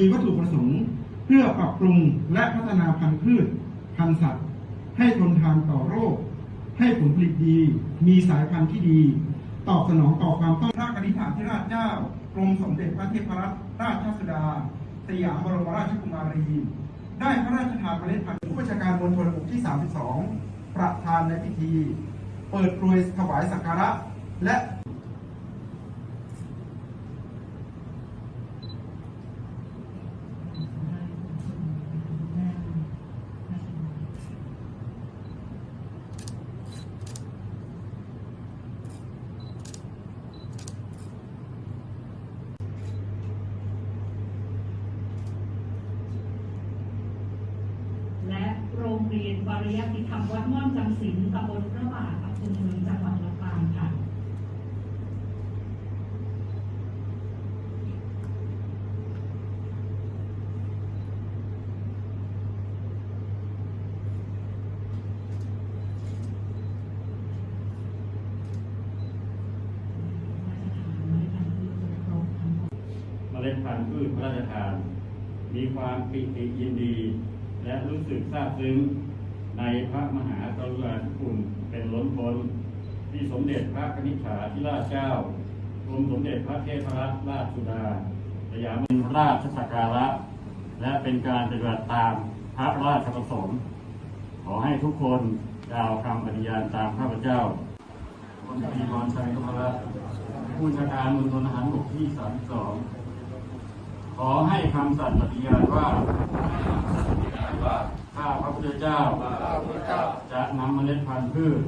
มีวัตถุประสงค์ เพื่อปรับปรุงและพัฒนาพันธุ์พืช พันธุ์สัตว์ ให้ทนทานต่อโรค ให้ผลผลิตดี มีสายพันธุ์ที่ดี ตอบสนองต่อความต้องการพระกนิษฐาธิราชเจ้ากรมสมเด็จพระเทพรัตนราชสุดา สยามบรมราชกุมารี ได้พระราชทานเมล็ดพันธุ์ผู้บัญชาการมณฑลบกที่ 32 ประธานในพิธี เปิดกรวยถวายสักการะและโรงเรียนปริยัติธรรมวัดม่อนจำศีลตำบลพระบาทอำเภอเมืองจังหวัดลำปางค่ะเล็ดพันธุ์พืชพระราชทาน มีความปิติยินดี และรู้สึกซาบซึ้ง ในพระมหากรุณาธิคุณเป็นล้นพ้นที่สมเด็จพระกนิษฐาธิราชเจ้ากรมสมเด็จพระเทพรัตนราชสุดาสยามเป็นราชสักการะ และเป็นการปฏิบัติตามพระราชประสงค์ขอให้ทุกคนกล่าวคำปฏิญาณตามข้าพเจ้าคนตรีพรชัยนพรัตน์ผู้ชาการมณฑลทหารบกที่ 32 ขอให้คำสัตย์ปฏิญาณว่า ธเจ้า จะนำเมล็ดพันธุ์พืช